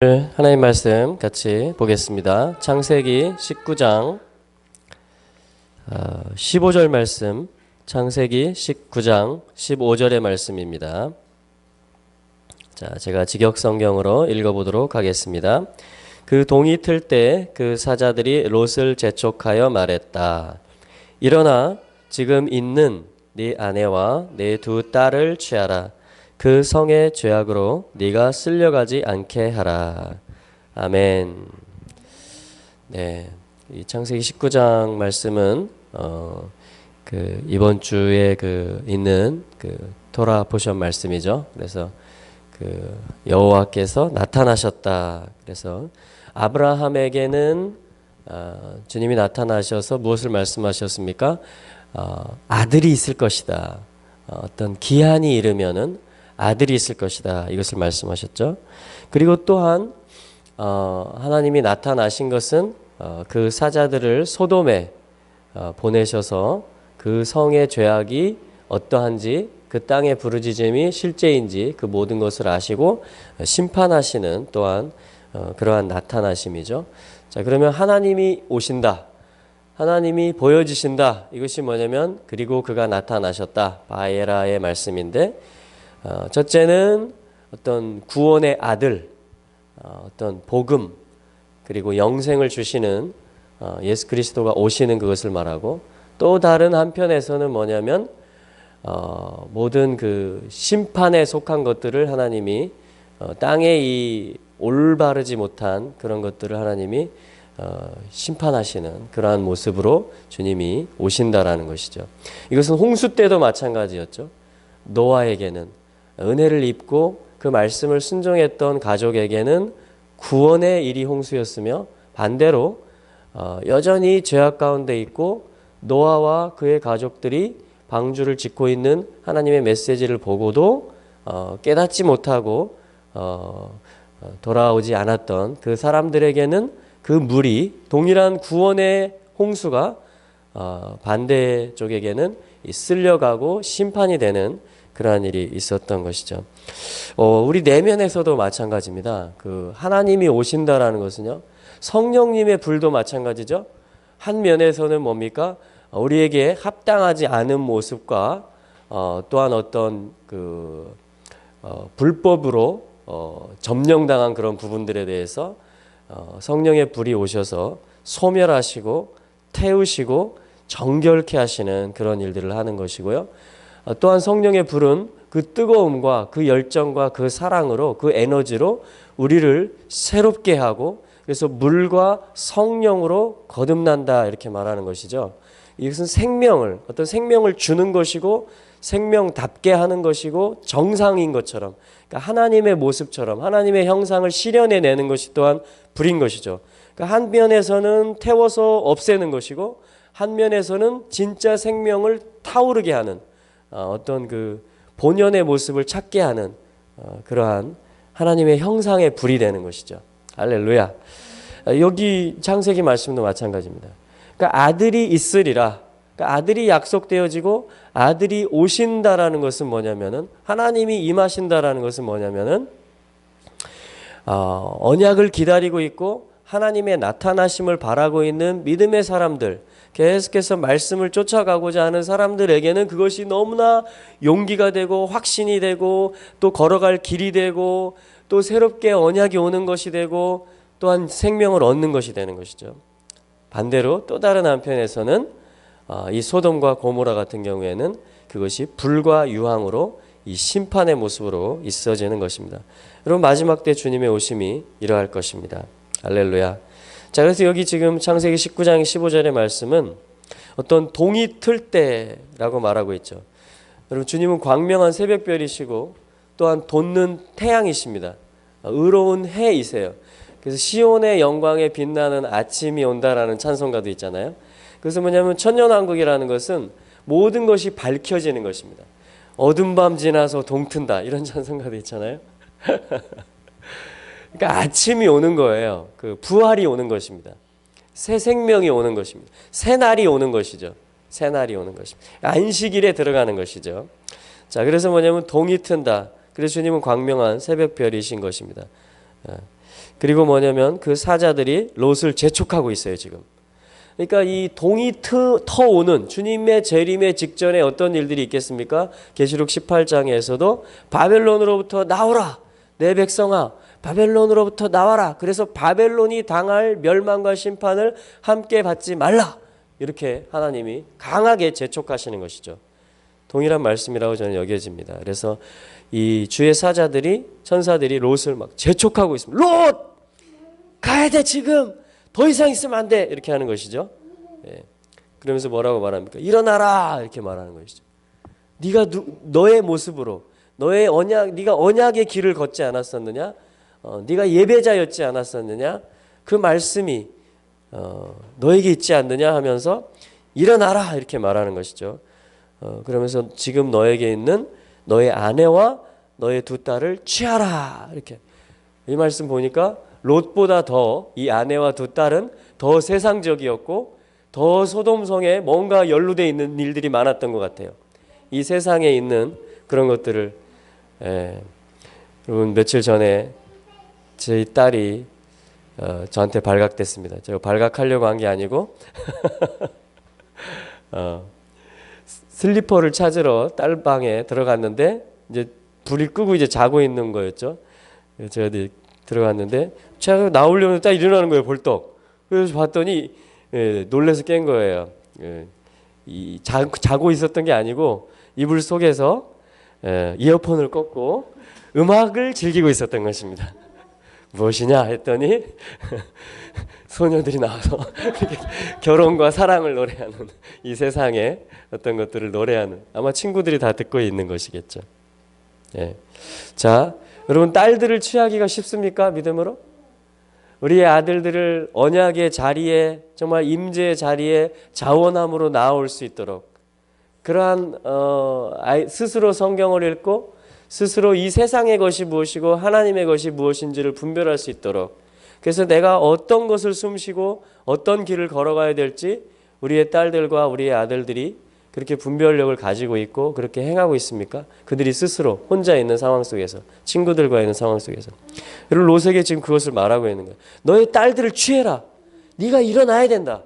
하나님 말씀 같이 보겠습니다. 창세기 19장 15절 어, 말씀, 창세기 19장 15절의 말씀입니다. 자, 제가 직역 성경으로 읽어보도록 하겠습니다. 그 동이 틀 때 그 사자들이 롯을 재촉하여 말했다. 일어나 지금 있는 네 아내와 네 두 딸을 취하라. 그 성의 죄악으로 네가 쓸려가지 않게 하라. 아멘. 네, 이 창세기 19장 말씀은 어, 그 이번 주에 그 있는 그 토라 포션 말씀이죠. 그래서 그 여호와께서 나타나셨다. 그래서 아브라함에게는 어, 주님이 나타나셔서 무엇을 말씀하셨습니까? 어, 아들이 있을 것이다. 어, 어떤 기한이 이르면은 아들이 있을 것이다. 이것을 말씀하셨죠. 그리고 또한 어, 하나님이 나타나신 것은 어, 그 사자들을 소돔에 어, 보내셔서 그 성의 죄악이 어떠한지 그 땅의 부르짖음이 실제인지 그 모든 것을 아시고 심판하시는 또한 어, 그러한 나타나심이죠. 자 그러면 하나님이 오신다. 하나님이 보여주신다. 이것이 뭐냐면 그리고 그가 나타나셨다. 바에라의 말씀인데 어, 첫째는 어떤 구원의 아들, 어, 어떤 복음, 그리고 영생을 주시는 어, 예수 그리스도가 오시는 그것을 말하고 또 다른 한편에서는 뭐냐면 모든 그 심판에 속한 것들을 하나님이 땅에 이 올바르지 못한 그런 것들을 하나님이 심판하시는 그러한 모습으로 주님이 오신다라는 것이죠. 이것은 홍수 때도 마찬가지였죠. 노아에게는 은혜를 입고 그 말씀을 순종했던 가족에게는 구원의 일이 홍수였으며 반대로 어, 여전히 죄악 가운데 있고 노아와 그의 가족들이 방주를 짓고 있는 하나님의 메시지를 보고도 어, 깨닫지 못하고 어, 돌아오지 않았던 그 사람들에게는 그 물이 동일한 구원의 홍수가 반대 쪽에게는 쓸려가고 심판이 되는 그러한 일이 있었던 것이죠. 어, 우리 내면에서도 마찬가지입니다. 그 하나님이 오신다라는 것은요. 성령님의 불도 마찬가지죠. 한 면에서는 뭡니까? 우리에게 합당하지 않은 모습과 어, 또한 어떤 그 어, 불법으로 어, 점령당한 그런 부분들에 대해서 어, 성령의 불이 오셔서 소멸하시고 태우시고 정결케 하시는 그런 일들을 하는 것이고요. 어, 또한 성령의 불은 그 뜨거움과 그 열정과 그 사랑으로 그 에너지로 우리를 새롭게 하고 그래서 물과 성령으로 거듭난다 이렇게 말하는 것이죠. 이것은 생명을 어떤 생명을 주는 것이고 생명답게 하는 것이고 정상인 것처럼 그러니까 하나님의 모습처럼 하나님의 형상을 실현해 내는 것이 또한 불인 것이죠. 그러니까 한 면에서는 태워서 없애는 것이고 한 면에서는 진짜 생명을 타오르게 하는 어, 어떤 그 본연의 모습을 찾게 하는 어, 그러한 하나님의 형상의 불이 되는 것이죠. 할렐루야. 어, 여기 창세기 말씀도 마찬가지입니다. 그러니까 아들이 있으리라. 그러니까 아들이 약속되어지고 아들이 오신다라는 것은 뭐냐면은 하나님이 임하신다라는 것은 뭐냐면은 어, 언약을 기다리고 있고 하나님의 나타나심을 바라고 있는 믿음의 사람들 계속해서 말씀을 쫓아가고자 하는 사람들에게는 그것이 너무나 용기가 되고 확신이 되고 또 걸어갈 길이 되고 또 새롭게 언약이 오는 것이 되고 또한 생명을 얻는 것이 되는 것이죠. 반대로 또 다른 한편에서는 어, 이 소돔과 고모라 같은 경우에는 그것이 불과 유황으로 이 심판의 모습으로 있어지는 것입니다. 여러분 마지막 때 주님의 오심이 이러할 것입니다. 할렐루야. 자, 그래서 여기 지금 창세기 19장 15절의 말씀은 어떤 동이 틀 때라고 말하고 있죠. 여러분 주님은 광명한 새벽별이시고 또한 돋는 태양이십니다. 의로운 해이세요. 그래서 시온의 영광에 빛나는 아침이 온다라는 찬송가도 있잖아요. 그래서 뭐냐면 천년왕국이라는 것은 모든 것이 밝혀지는 것입니다. 어둠 밤 지나서 동튼다 이런 찬송가도 있잖아요. 그러니까 아침이 오는 거예요. 그 부활이 오는 것입니다. 새 생명이 오는 것입니다. 새 날이 오는 것이죠. 새 날이 오는 것입니다. 안식일에 들어가는 것이죠. 자, 그래서 뭐냐면 동이 튼다. 그래서 주님은 광명한 새벽별이신 것입니다. 어. 그리고 뭐냐면 그 사자들이 롯을 재촉하고 있어요, 지금. 그러니까 이 동이 트, 터오는 주님의 재림의 직전에 어떤 일들이 있겠습니까? 계시록 18장에서도 바벨론으로부터 나오라 내 백성아 바벨론으로부터 나와라. 그래서 바벨론이 당할 멸망과 심판을 함께 받지 말라. 이렇게 하나님이 강하게 재촉하시는 것이죠. 동일한 말씀이라고 저는 여겨집니다. 그래서 이 주의 사자들이 천사들이 롯을 막 재촉하고 있습니다. 롯 가야 돼 지금 더 이상 있으면 안 돼 이렇게 하는 것이죠. 예. 그러면서 뭐라고 말합니까? 일어나라 이렇게 말하는 것이죠. 네가 누, 너의 모습으로 너의 언약 네가 언약의 길을 걷지 않았었느냐? 어, 네가 예배자였지 않았었느냐? 그 말씀이 어, 너에게 있지 않느냐 하면서 일어나라 이렇게 말하는 것이죠. 어, 그러면서 지금 너에게 있는 너의 아내와 너의 두 딸을 취하라 이렇게 이 말씀 보니까 롯보다 더 이 아내와 두 딸은 더 세상적이었고 더 소돔성에 뭔가 연루돼 있는 일들이 많았던 것 같아요. 이 세상에 있는 그런 것들을 예, 여러분 며칠 전에 저희 딸이 어, 저한테 발각됐습니다. 제가 발각하려고 한 게 아니고 어, 슬리퍼를 찾으러 딸 방에 들어갔는데 이제 불이 끄고 이제 자고 있는 거였죠. 제가 들어갔는데 제가 나오려면 딱 일어나는 거예요 벌떡. 그래서 봤더니 예, 놀래서 깬 거예요. 예, 이 자, 자고 있었던 게 아니고 이불 속에서 예, 이어폰을 꽂고 음악을 즐기고 있었던 것입니다. 무엇이냐 했더니 소녀들이 나와서 결혼과 사랑을 노래하는 이 세상에 어떤 것들을 노래하는 아마 친구들이 다 듣고 있는 것이겠죠. 예. 자, 여러분 딸들을 취하기가 쉽습니까? 믿음으로? 우리의 아들들을 언약의 자리에 정말 임재의 자리에 자원함으로 나올 수 있도록 그러한 어, 스스로 성경을 읽고 스스로 이 세상의 것이 무엇이고 하나님의 것이 무엇인지를 분별할 수 있도록 그래서 내가 어떤 것을 숨쉬고 어떤 길을 걸어가야 될지 우리의 딸들과 우리의 아들들이 그렇게 분별력을 가지고 있고 그렇게 행하고 있습니까? 그들이 스스로 혼자 있는 상황 속에서 친구들과 있는 상황 속에서 여러분 롯에게 지금 그것을 말하고 있는 거예요. 너의 딸들을 취해라. 네가 일어나야 된다.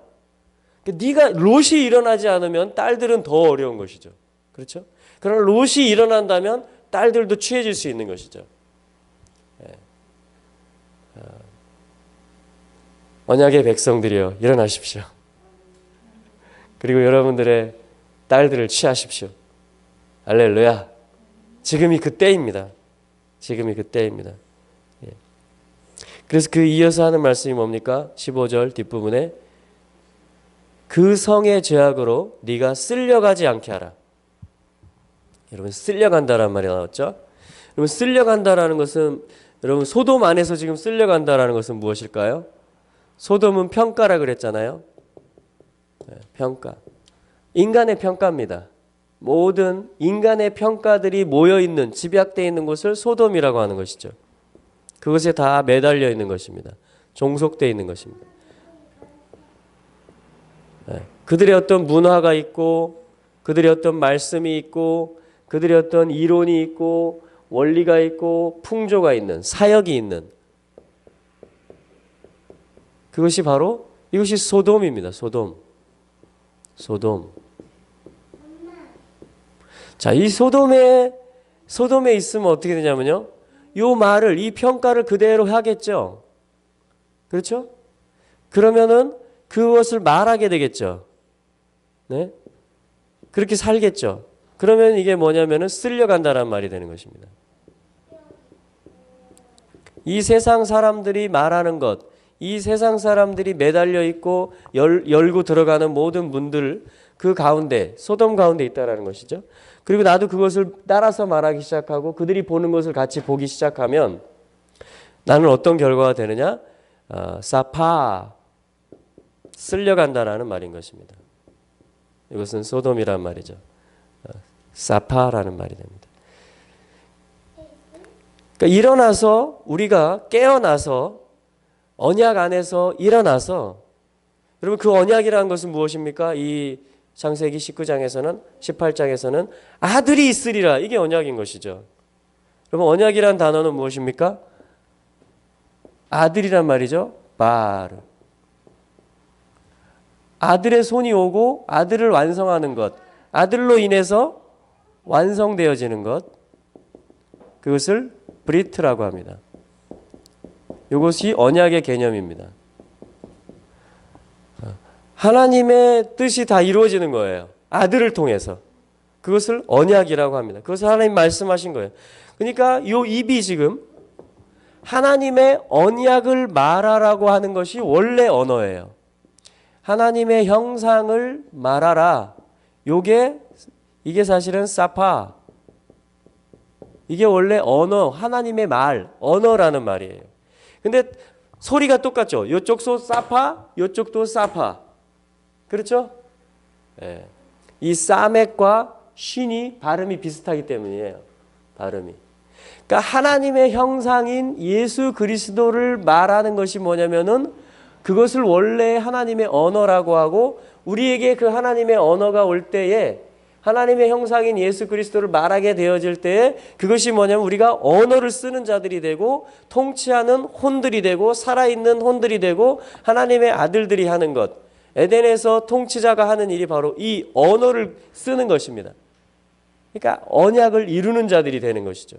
네가 롯이 일어나지 않으면 딸들은 더 어려운 것이죠. 그렇죠? 그러나 롯이 일어난다면 딸들도 취해질 수 있는 것이죠. 예. 어. 언약의 백성들이여 일어나십시오. 그리고 여러분들의 딸들을 취하십시오. 알렐루야. 지금이 그때입니다. 지금이 그때입니다. 예. 그래서 그 이어서 하는 말씀이 뭡니까? 15절 뒷부분에 그 성의 죄악으로 네가 쓸려가지 않게 하라. 여러분 쓸려간다라는 말이 나왔죠? 여러분 쓸려간다라는 것은 여러분 소돔 안에서 지금 쓸려간다라는 것은 무엇일까요? 소돔은 평가라 그랬잖아요. 네, 평가. 인간의 평가입니다. 모든 인간의 평가들이 모여 있는 집약되어 있는 곳을 소돔이라고 하는 것이죠. 그것에 다 매달려 있는 것입니다. 종속되어 있는 것입니다. 네, 그들의 어떤 문화가 있고 그들의 어떤 말씀이 있고 그들의 어떤 이론이 있고 원리가 있고 풍조가 있는 사역이 있는 그것이 바로 이것이 소돔입니다. 소돔. 소돔. 자, 이 소돔에 소돔에 있으면 어떻게 되냐면요. 요 말을 이 평가를 그대로 하겠죠. 그렇죠? 그러면은 그것을 말하게 되겠죠. 네? 그렇게 살겠죠. 그러면 이게 뭐냐면은 쓸려간다는 말이 되는 것입니다. 이 세상 사람들이 말하는 것, 이 세상 사람들이 매달려 있고 열, 열고 들어가는 모든 문들 그 가운데 소돔 가운데 있다라는 것이죠. 그리고 나도 그것을 따라서 말하기 시작하고 그들이 보는 것을 같이 보기 시작하면 나는 어떤 결과가 되느냐? 어, 사파 쓸려간다라는 말인 것입니다. 이것은 소돔이란 말이죠. 어, 사파라는 말이 됩니다. 그러니까 일어나서 우리가 깨어나서 언약 안에서 일어나서 여러분 그 언약이라는 것은 무엇입니까? 이 창세기 19장에서는 18장에서는 아들이 있으리라 이게 언약인 것이죠. 여러분 언약이란 단어는 무엇입니까? 아들이란 말이죠. 바르. 아들의 손이 오고 아들을 완성하는 것. 아들로 인해서 완성되어지는 것. 그것을 브리트라고 합니다. 이것이 언약의 개념입니다. 하나님의 뜻이 다 이루어지는 거예요. 아들을 통해서. 그것을 언약이라고 합니다. 그것을 하나님 말씀하신 거예요. 그러니까 요 입이 지금 하나님의 언약을 말하라고 하는 것이 원래 언어예요. 하나님의 형상을 말하라. 요게 이게 사실은 사파. 이게 원래 언어, 하나님의 말, 언어라는 말이에요. 근데 소리가 똑같죠. 요쪽 소 사파, 요쪽도 사파. 그렇죠? 예. 이 사맥과 쉰이 발음이 비슷하기 때문이에요. 발음이. 그러니까 하나님의 형상인 예수 그리스도를 말하는 것이 뭐냐면은 그것을 원래 하나님의 언어라고 하고 우리에게 그 하나님의 언어가 올 때에 하나님의 형상인 예수 그리스도를 말하게 되어질 때에 그것이 뭐냐면 우리가 언어를 쓰는 자들이 되고 통치하는 혼들이 되고 살아있는 혼들이 되고 하나님의 아들들이 하는 것. 에덴에서 통치자가 하는 일이 바로 이 언어를 쓰는 것입니다. 그러니까 언약을 이루는 자들이 되는 것이죠.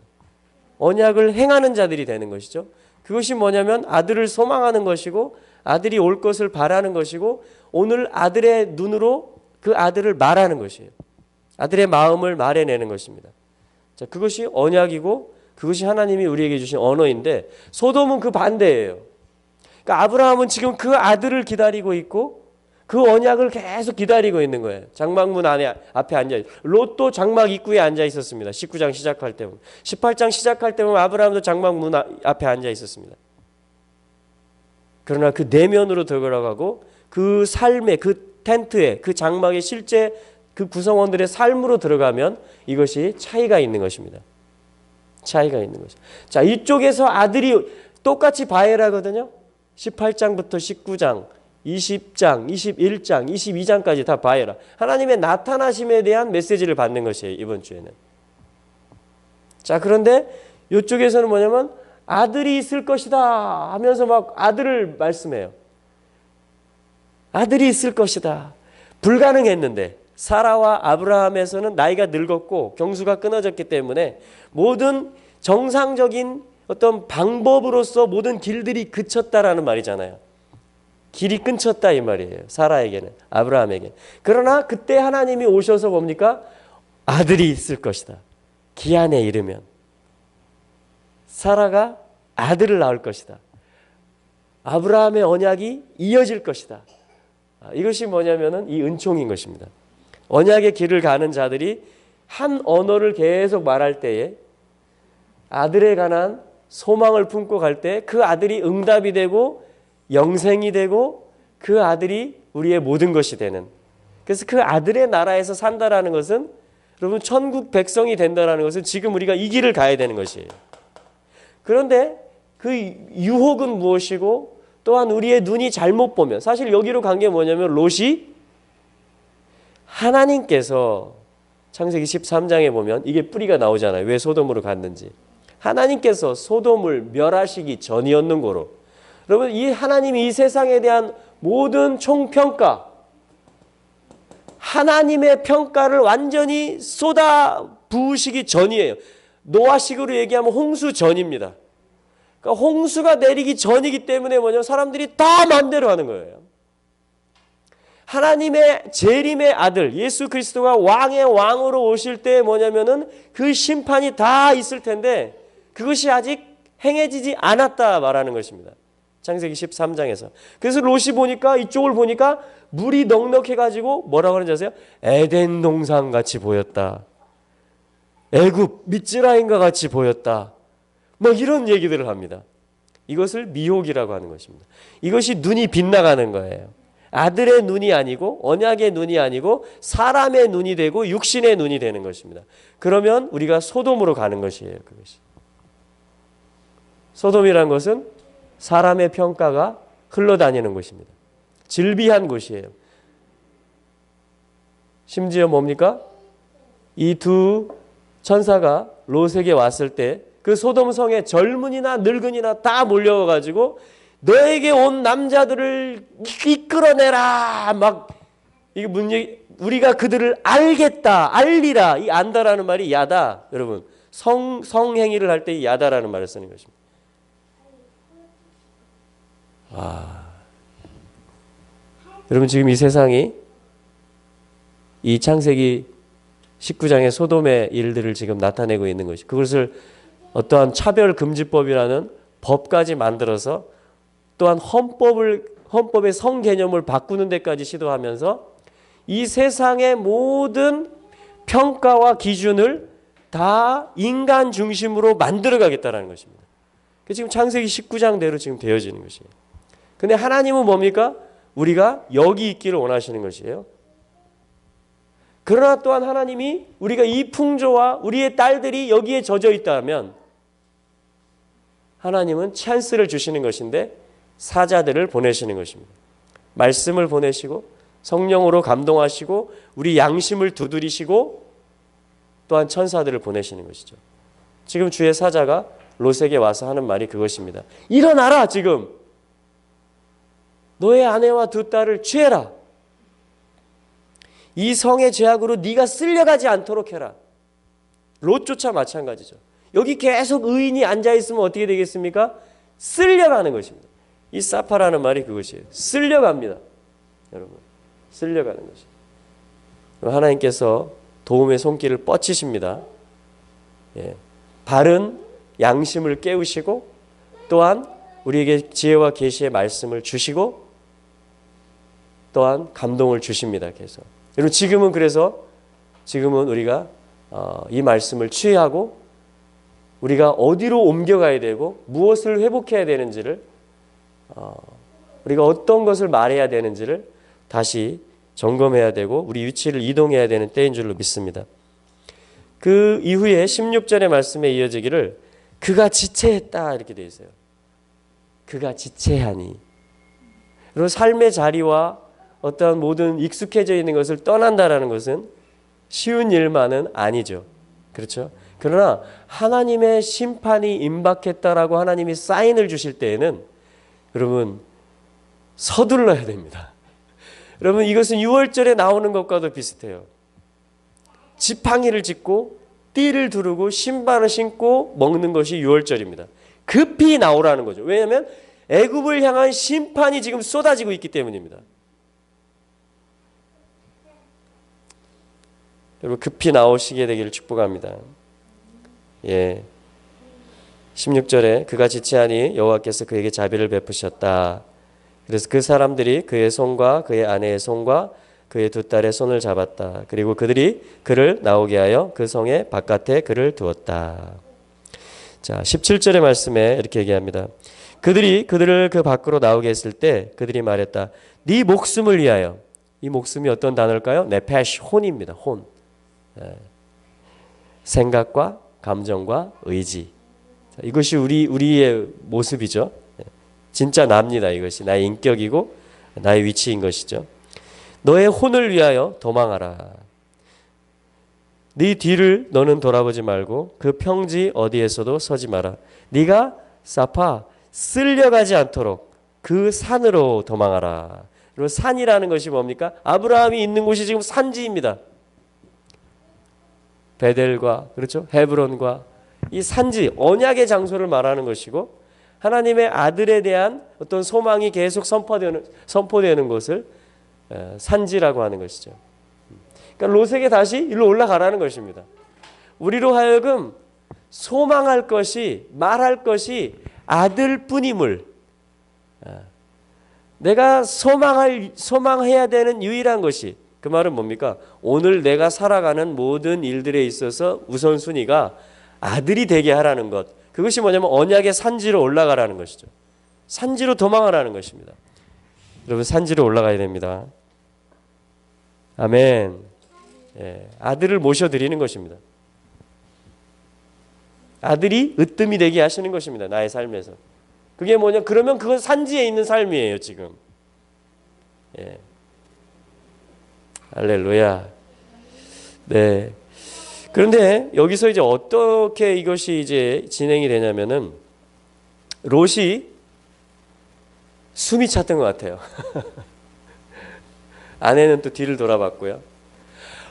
언약을 행하는 자들이 되는 것이죠. 그것이 뭐냐면 아들을 소망하는 것이고 아들이 올 것을 바라는 것이고 오늘 아들의 눈으로 그 아들을 말하는 것이에요. 아들의 마음을 말해내는 것입니다. 자, 그것이 언약이고 그것이 하나님이 우리에게 주신 언어인데 소돔은 그 반대예요. 그러니까 아브라함은 지금 그 아들을 기다리고 있고 그 언약을 계속 기다리고 있는 거예요. 장막문 안에 앞에 앉아 있. 롯도 장막 입구에 앉아 있었습니다. 19장 시작할 때 보면 18장 시작할 때 보면 아브라함도 장막문 앞에 앉아 있었습니다. 그러나 그 내면으로 들어가고 그 삶의 그 텐트에 그 장막의 실제 그 구성원들의 삶으로 들어가면 이것이 차이가 있는 것입니다. 차이가 있는 것이. 자, 이쪽에서 아들이 똑같이 바해라거든요. 18장부터 19장, 20장, 21장, 22장까지 다 바해라. 하나님의 나타나심에 대한 메시지를 받는 것이에요, 이번 주에는. 자, 그런데 이쪽에서는 뭐냐면 아들이 있을 것이다 하면서 막 아들을 말씀해요. 아들이 있을 것이다. 불가능했는데 사라와 아브라함에서는 나이가 늙었고 경수가 끊어졌기 때문에 모든 정상적인 어떤 방법으로서 모든 길들이 그쳤다라는 말이잖아요. 길이 끊쳤다 이 말이에요. 사라에게는 아브라함에게. 그러나 그때 하나님이 오셔서 뭡니까? 아들이 있을 것이다. 기한에 이르면 사라가 아들을 낳을 것이다. 아브라함의 언약이 이어질 것이다. 아, 이것이 뭐냐면은 이 은총인 것입니다. 언약의 길을 가는 자들이 한 언어를 계속 말할 때에 아들에 관한 소망을 품고 갈 때 그 아들이 응답이 되고 영생이 되고 그 아들이 우리의 모든 것이 되는 그래서 그 아들의 나라에서 산다라는 것은 여러분 천국 백성이 된다라는 것은 지금 우리가 이 길을 가야 되는 것이에요. 그런데 그 유혹은 무엇이고 또한 우리의 눈이 잘못 보면 사실 여기로 간 게 뭐냐면 롯이 하나님께서 창세기 13장에 보면 이게 뿌리가 나오잖아요. 왜 소돔으로 갔는지. 하나님께서 소돔을 멸하시기 전이었는 거로. 여러분 이 하나님이 이 세상에 대한 모든 총평가 하나님의 평가를 완전히 쏟아 부으시기 전이에요. 노아식으로 얘기하면 홍수 전입니다. 그러니까 홍수가 내리기 전이기 때문에 뭐냐 사람들이 다 마음대로 하는 거예요. 하나님의 재림의 아들 예수 그리스도가 왕의 왕으로 오실 때 뭐냐면은 그 심판이 다 있을 텐데 그것이 아직 행해지지 않았다 말하는 것입니다. 창세기 13장에서. 그래서 롯이 보니까 이쪽을 보니까 물이 넉넉해 가지고 뭐라고 하는지 아세요? 에덴 동산 같이 보였다. 애굽 미츠라임과 같이 보였다. 뭐 이런 얘기들을 합니다. 이것을 미혹이라고 하는 것입니다. 이것이 눈이 빗나가는 거예요. 아들의 눈이 아니고 언약의 눈이 아니고 사람의 눈이 되고 육신의 눈이 되는 것입니다. 그러면 우리가 소돔으로 가는 것이에요. 그것이. 소돔이란 것은 사람의 평가가 흘러다니는 곳입니다. 질비한 곳이에요. 심지어 뭡니까? 이 두 천사가 롯에게 왔을 때 그 소돔 성에 젊은이나 늙은이나 다 몰려가지고 너에게 온 남자들을 이끌어내라. 막 이게 문 얘기 우리가 그들을 알겠다 알리라. 이 안다라는 말이 야다 여러분. 성 성행위를 할때이 야다라는 말을 쓰는 것입니다. 와 여러분 지금 이 세상이 이 창세기 19장의 소돔의 일들을 지금 나타내고 있는 것이 그것을 어떠한 차별 금지법이라는 법까지 만들어서 또한 헌법을 헌법의 성 개념을 바꾸는 데까지 시도하면서 이 세상의 모든 평가와 기준을 다 인간 중심으로 만들어 가겠다라는 것입니다. 그 지금 창세기 19장대로 지금 되어지는 것이에요. 근데 하나님은 뭡니까? 우리가 여기 있기를 원하시는 것이에요. 그러나 또한 하나님이 우리가 이 풍조와 우리의 딸들이 여기에 젖어 있다면 하나님은 찬스를 주시는 것인데 사자들을 보내시는 것입니다. 말씀을 보내시고 성령으로 감동하시고 우리 양심을 두드리시고 또한 천사들을 보내시는 것이죠. 지금 주의 사자가 롯에게 와서 하는 말이 그것입니다. 일어나라 지금 너의 아내와 두 딸을 취해라. 이 성의 죄악으로 네가 쓸려가지 않도록 해라. 롯조차 마찬가지죠. 여기 계속 의인이 앉아 있으면 어떻게 되겠습니까? 쓸려가는 것입니다. 이 사파라는 말이 그것이에요. 쓸려갑니다. 여러분. 쓸려가는 것이. 하나님께서 도움의 손길을 뻗치십니다. 예. 바른 양심을 깨우시고 또한 우리에게 지혜와 계시의 말씀을 주시고 또한 감동을 주십니다. 계속. 여러분 지금은 그래서 지금은 우리가 어, 이 말씀을 취하고 우리가 어디로 옮겨가야 되고 무엇을 회복해야 되는지를 어, 우리가 어떤 것을 말해야 되는지를 다시 점검해야 되고 우리 위치를 이동해야 되는 때인 줄로 믿습니다. 그 이후에 16절의 말씀에 이어지기를 그가 지체했다 이렇게 되어 있어요. 그가 지체하니. 그리고 삶의 자리와 어떠한 모든 익숙해져 있는 것을 떠난다라는 것은 쉬운 일만은 아니죠. 그렇죠? 그러나 하나님의 심판이 임박했다라고 하나님이 사인을 주실 때에는 여러분 서둘러야 됩니다. 여러분 이것은 6월절에 나오는 것과도 비슷해요. 지팡이를 짚고 띠를 두르고 신발을 신고 먹는 것이 6월절입니다. 급히 나오라는 거죠. 왜냐하면 애굽을 향한 심판이 지금 쏟아지고 있기 때문입니다. 여러분 급히 나오시게 되기를 축복합니다. 예. 16절에 그가 지체하니 여호와께서 그에게 자비를 베푸셨다. 그래서 그 사람들이 그의 손과 그의 아내의 손과 그의 두 딸의 손을 잡았다. 그리고 그들이 그를 나오게 하여 그 성의 바깥에 그를 두었다. 자, 17절의 말씀에 이렇게 얘기합니다. 그들이 그들을 그 밖으로 나오게 했을 때 그들이 말했다. 네 목숨을 위하여. 이 목숨이 어떤 단어일까요? 네페시 혼입니다. 혼. 예. 생각과 감정과 의지. 이것이 우리 우리의 모습이죠. 예. 진짜 납니다. 이것이 나의 인격이고 나의 위치인 것이죠. 너의 혼을 위하여 도망하라. 네 뒤를 너는 돌아보지 말고 그 평지 어디에서도 서지 마라. 네가 사파 쓸려가지 않도록 그 산으로 도망하라. 그리고 산이라는 것이 뭡니까? 아브라함이 있는 곳이 지금 산지입니다. 베델과 그렇죠? 헤브론과 이 산지 언약의 장소를 말하는 것이고 하나님의 아들에 대한 어떤 소망이 계속 선포되는 선포되는 것을 산지라고 하는 것이죠. 그러니까 롯에게 다시 일로 올라가라는 것입니다. 우리로 하여금 소망할 것이 말할 것이 아들뿐임을 내가 소망할 소망해야 되는 유일한 것이 그 말은 뭡니까? 오늘 내가 살아가는 모든 일들에 있어서 우선순위가 아들이 되게 하라는 것. 그것이 뭐냐면 언약의 산지로 올라가라는 것이죠. 산지로 도망하라는 것입니다. 여러분 산지로 올라가야 됩니다. 아멘. 예, 아들을 모셔 드리는 것입니다. 아들이 으뜸이 되게 하시는 것입니다. 나의 삶에서. 그게 뭐냐? 그러면 그건 산지에 있는 삶이에요, 지금. 예. 할렐루야. 네. 그런데 여기서 이제 어떻게 이것이 이제 진행이 되냐면은 롯이 숨이 찼던 것 같아요. 아내는 또 뒤를 돌아봤고요.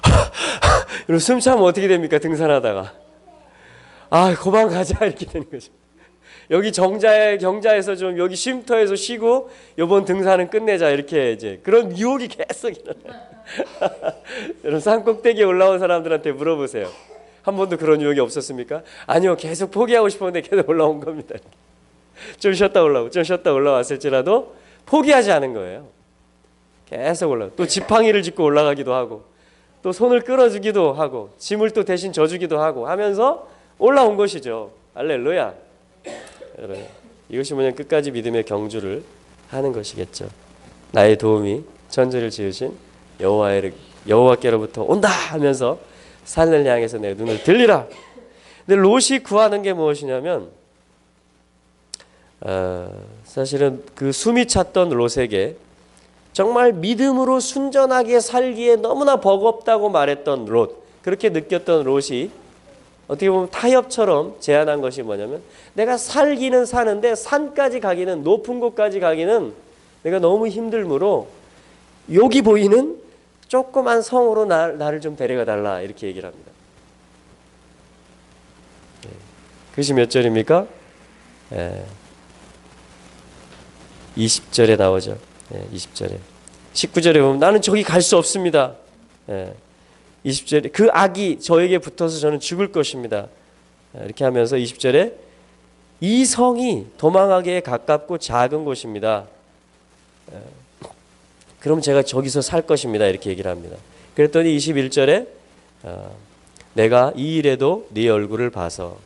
숨 차면 어떻게 됩니까? 등산하다가. 아, 그만 가자. 이렇게 되는 거죠. 여기 정자에, 경자에서 좀 여기 쉼터에서 쉬고 요번 등산은 끝내자. 이렇게 이제 그런 유혹이 계속 일어나요. 여러분, 산 꼭대기에 올라온 사람들한테 물어보세요. 한 번도 그런 유혹이 없었습니까? 아니요. 계속 포기하고 싶었는데 계속 올라온 겁니다. 좀 쉬었다 올라오고 좀 쉬었다 올라왔을지라도 포기하지 않은 거예요. 계속 올라. 또 지팡이를 짚고 올라가기도 하고 또 손을 끌어주기도 하고 짐을 또 대신 져주기도 하고 하면서 올라온 것이죠. 알렐루야. 이것이 뭐냐 끝까지 믿음의 경주를 하는 것이겠죠. 나의 도움이 천지를 지으신 여호와의 여호와께로부터 온다 하면서 산을 향해서 내 눈을 들리라. 근데 롯이 구하는 게 무엇이냐면 어, 사실은 그 숨이 찼던 롯에게 정말 믿음으로 순전하게 살기에 너무나 버겁다고 말했던 롯 그렇게 느꼈던 롯이 어떻게 보면 타협처럼 제안한 것이 뭐냐면 내가 살기는 사는데 산까지 가기는 높은 곳까지 가기는 내가 너무 힘들므로 여기 보이는 조그만 성으로 나, 나를 좀 데려가 달라 이렇게 얘기를 합니다. 네. 그것이 몇 절입니까? 예. 20절에 나오죠. 예, 20절에. 19절에 보면 나는 저기 갈 수 없습니다. 예. 20절에 그 악이 저에게 붙어서 저는 죽을 것입니다. 예, 이렇게 하면서 20절에 이 성이 도망하기에 가깝고 작은 곳입니다. 예. 그럼 제가 저기서 살 것입니다. 이렇게 얘기를 합니다. 그랬더니 21절에 어, 내가 이 일에도 네 얼굴을 봐서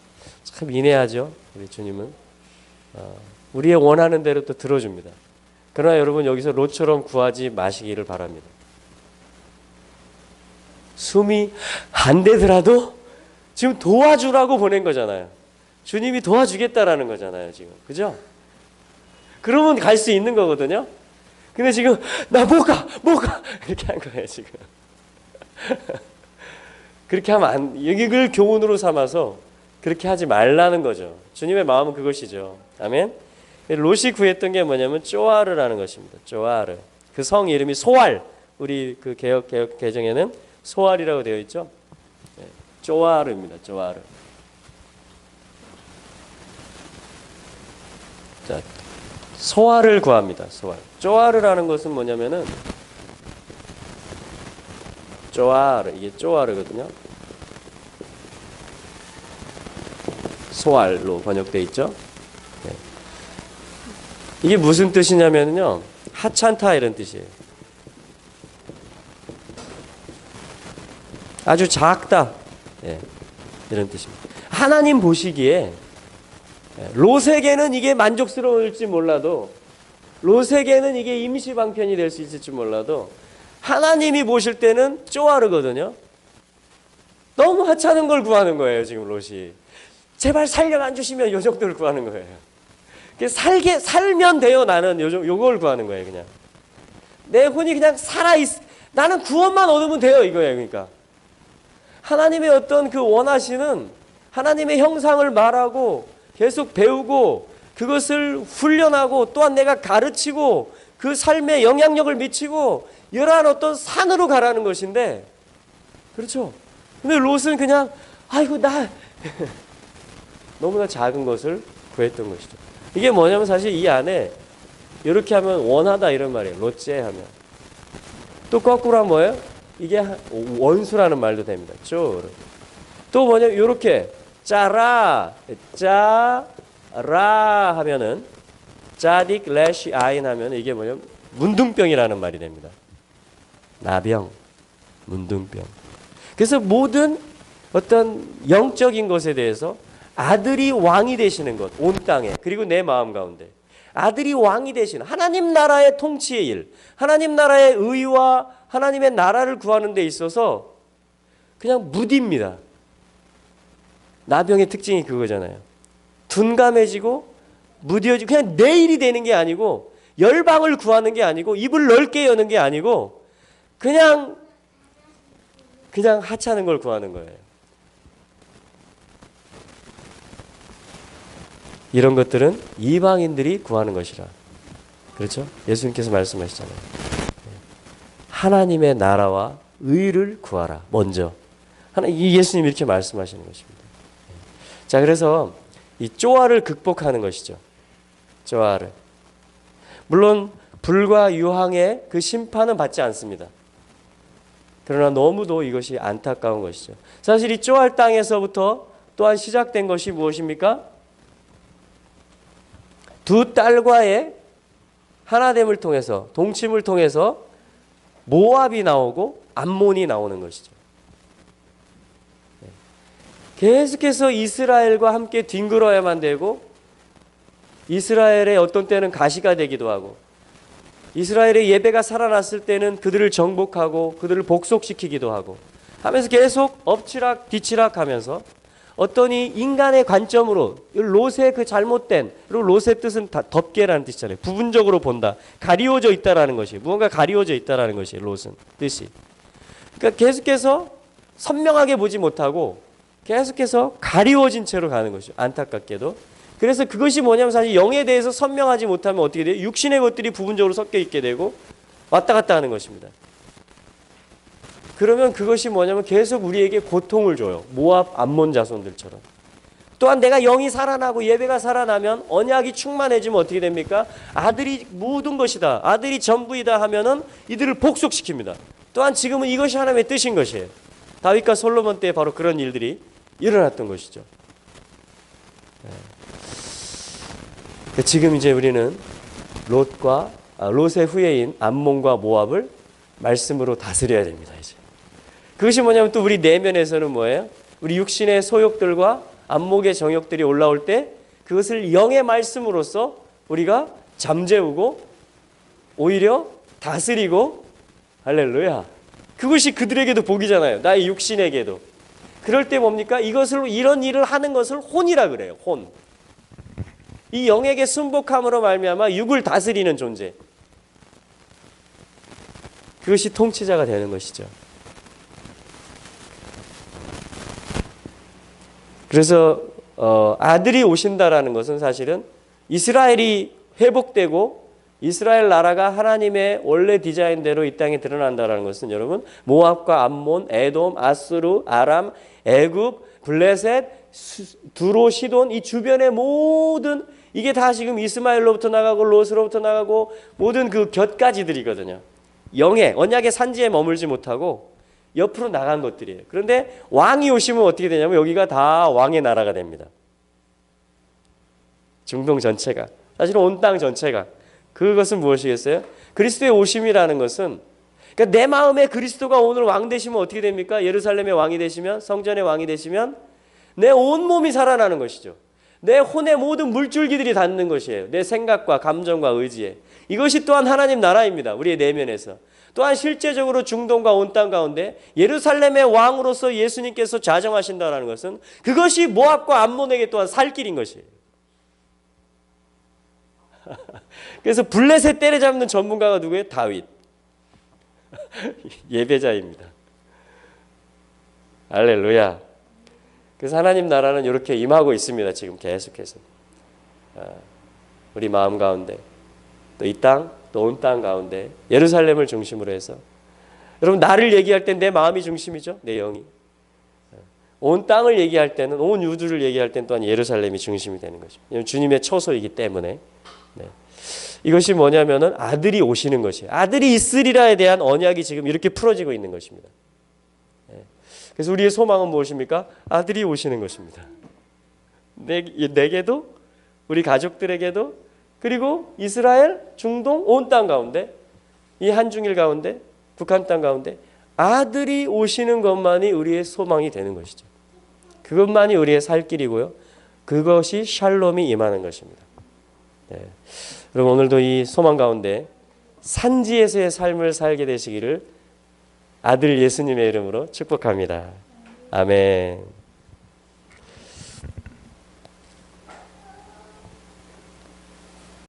참 인내하죠. 우리 주님은 어, 우리의 원하는 대로 또 들어줍니다. 그러나 여러분 여기서 롯처럼 구하지 마시기를 바랍니다. 숨이 안 되더라도 지금 도와주라고 보낸 거잖아요. 주님이 도와주겠다라는 거잖아요, 지금. 그죠? 그러면 갈 수 있는 거거든요. 근데 지금 나 못 가, 못 가. 이렇게 한 거예요, 지금. 그렇게 하면 안, 이걸 교훈으로 삼아서 그렇게 하지 말라는 거죠. 주님의 마음은 그것이죠. 아멘. 롯이 구했던 게 뭐냐면 쪼아르라는 것입니다. 쪼아르. 그 성 이름이 소알. 우리 그 개혁 개혁 개정에는 소알이라고 되어 있죠. 네, 쪼아르입니다. 쪼아르. 자, 소알을 구합니다. 소알. 쪼아르라는 것은 뭐냐면은 쪼아르 이게 쪼아르거든요. 소알로 번역돼 있죠. 네. 이게 무슨 뜻이냐면요. 하찮다 이런 뜻이에요. 아주 작다. 예, 이런 뜻입니다. 하나님 보시기에 예, 롯에게는 이게 만족스러울지 몰라도 롯에게는 이게 임시 방편이 될 수 있을지 몰라도 하나님이 보실 때는 쪼아르거든요. 너무 하찮은 걸 구하는 거예요, 지금 롯이. 제발 살려 안 주시면 요 정도를 구하는 거예요. 살게 살면 돼요. 나는 요 요걸 구하는 거예요, 그냥. 내 혼이 그냥 살아 있. 나는 구원만 얻으면 돼요, 이거예요, 그러니까. 하나님의 어떤 그 원하시는 하나님의 형상을 말하고 계속 배우고 그것을 훈련하고 또한 내가 가르치고 그 삶에 영향력을 미치고 이러한 어떤 산으로 가라는 것인데 그렇죠. 근데 롯은 그냥 아이고 나 너무나 작은 것을 구했던 것이죠. 이게 뭐냐면 사실 이 안에 이렇게 하면 원하다 이런 말이에요. 롯제 하면 또 거꾸로 하면 뭐예요? 이게 원수라는 말도 됩니다. 쪼. 또 뭐냐면 이렇게 짜라 짜라 하면은 짜딕 레시 아인 하면 이게 뭐냐면 문둥병이라는 말이 됩니다. 나병, 문둥병. 그래서 모든 어떤 영적인 것에 대해서 아들이 왕이 되시는 것, 온 땅에, 그리고 내 마음 가운데. 아들이 왕이 되신 하나님 나라의 통치의 일, 하나님 나라의 의와 하나님의 나라를 구하는 데 있어서 그냥 무디입니다. 나병의 특징이 그거잖아요. 둔감해지고 무디어지고 그냥 내일이 되는 게 아니고 열방을 구하는 게 아니고 입을 넓게 여는 게 아니고 그냥 그냥 하찮은 걸 구하는 거예요. 이런 것들은 이방인들이 구하는 것이라. 그렇죠? 예수님께서 말씀하시잖아요. 하나님의 나라와 의를 구하라. 먼저. 하나 이 예수님 이렇게 말씀하시는 것입니다. 자, 그래서 이 쪼아를 극복하는 것이죠. 쪼아를. 물론 불과 유황의 그 심판은 받지 않습니다. 그러나 너무도 이것이 안타까운 것이죠. 사실 이 쪼알 땅에서부터 또한 시작된 것이 무엇입니까? 두 딸과의 하나됨을 통해서 동침을 통해서 모압이 나오고 암몬이 나오는 것이죠. 네. 계속해서 이스라엘과 함께 뒹굴어야만 되고 이스라엘의 어떤 때는 가시가 되기도 하고 이스라엘의 예배가 살아났을 때는 그들을 정복하고 그들을 복속시키기도 하고 하면서 계속 엎치락 뒤치락 하면서 어떤 이 인간의 관점으로 롯의 그 잘못된 그리고 롯의 뜻은 다 덮개라는 뜻이잖아요. 부분적으로 본다. 가리워져 있다라는 것이 무언가 가리워져 있다라는 것이 롯은 뜻이. 그러니까 계속해서 선명하게 보지 못하고 계속해서 가리워진 채로 가는 것이죠. 안타깝게도. 그래서 그것이 뭐냐면 사실 영에 대해서 선명하지 못하면 어떻게 돼요? 육신의 것들이 부분적으로 섞여 있게 되고 왔다 갔다 하는 것입니다. 그러면 그것이 뭐냐면 계속 우리에게 고통을 줘요. 모압 암몬 자손들처럼. 또한 내가 영이 살아나고 예배가 살아나면 언약이 충만해지면 어떻게 됩니까? 아들이 모든 것이다. 아들이 전부이다 하면은 이들을 복속시킵니다. 또한 지금은 이것이 하나님의 뜻인 것이에요. 다윗과 솔로몬 때 바로 그런 일들이 일어났던 것이죠. 네. 지금 이제 우리는 롯과 아, 롯의 후예인 암몬과 모압을 말씀으로 다스려야 됩니다. 그것이 뭐냐면 또 우리 내면에서는 뭐예요? 우리 육신의 소욕들과 안목의 정욕들이 올라올 때 그것을 영의 말씀으로써 우리가 잠재우고 오히려 다스리고 할렐루야. 그것이 그들에게도 복이잖아요. 나의 육신에게도. 그럴 때 뭡니까? 이것을 이런 일을 하는 것을 혼이라 그래요. 혼. 이 영에게 순복함으로 말미암아 육을 다스리는 존재. 그것이 통치자가 되는 것이죠. 그래서 어, 아들이 오신다라는 것은 사실은 이스라엘이 회복되고 이스라엘 나라가 하나님의 원래 디자인대로 이 땅에 드러난다라는 것은 여러분 모압과 암몬, 에돔, 아스루, 아람, 애굽, 블레셋, 두로, 시돈 이 주변의 모든 이게 다 지금 이스마엘로부터 나가고 롯으로부터 나가고 모든 그 곁가지들이거든요. 영의 언약의 산지에 머물지 못하고 옆으로 나간 것들이에요. 그런데 왕이 오시면 어떻게 되냐면 여기가 다 왕의 나라가 됩니다. 중동 전체가 사실은 온 땅 전체가 그것은 무엇이겠어요? 그리스도의 오심이라는 것은 그러니까 내 마음에 그리스도가 오늘 왕 되시면 어떻게 됩니까? 예루살렘의 왕이 되시면 성전의 왕이 되시면 내 온 몸이 살아나는 것이죠. 내 혼의 모든 물줄기들이 닿는 것이에요. 내 생각과 감정과 의지에. 이것이 또한 하나님 나라입니다. 우리의 내면에서. 또한 실제적으로 중동과 온 땅 가운데 예루살렘의 왕으로서 예수님께서 자정하신다라는 것은 그것이 모압과 암몬에게 또한 살 길인 것이에요. 그래서 블레셋 때려잡는 전문가가 누구예요? 다윗. 예배자입니다. 알렐루야. 그래서 하나님 나라는 이렇게 임하고 있습니다. 지금 계속해서. 아, 우리 마음 가운데 또 이 땅, 또 온 땅 가운데 예루살렘을 중심으로 해서 여러분 나를 얘기할 땐내 마음이 중심이죠. 내 영이. 온 땅을 얘기할 때는 온 우주를 얘기할 땐 또한 예루살렘이 중심이 되는 거죠. 주님의 처소이기 때문에. 네. 이것이 뭐냐면은 아들이 오시는 것이에요. 아들이 있으리라에 대한 언약이 지금 이렇게 풀어지고 있는 것입니다. 네. 그래서 우리의 소망은 무엇입니까? 아들이 오시는 것입니다. 내, 내게도 우리 가족들에게도 그리고 이스라엘, 중동, 온 땅 가운데 이 한중일 가운데 북한 땅 가운데 아들이 오시는 것만이 우리의 소망이 되는 것이죠. 그것만이 우리의 살 길이고요. 그것이 샬롬이 임하는 것입니다. 네. 여러분 오늘도 이 소망 가운데 산지에서의 삶을 살게 되시기를 아들 예수님의 이름으로 축복합니다. 아멘.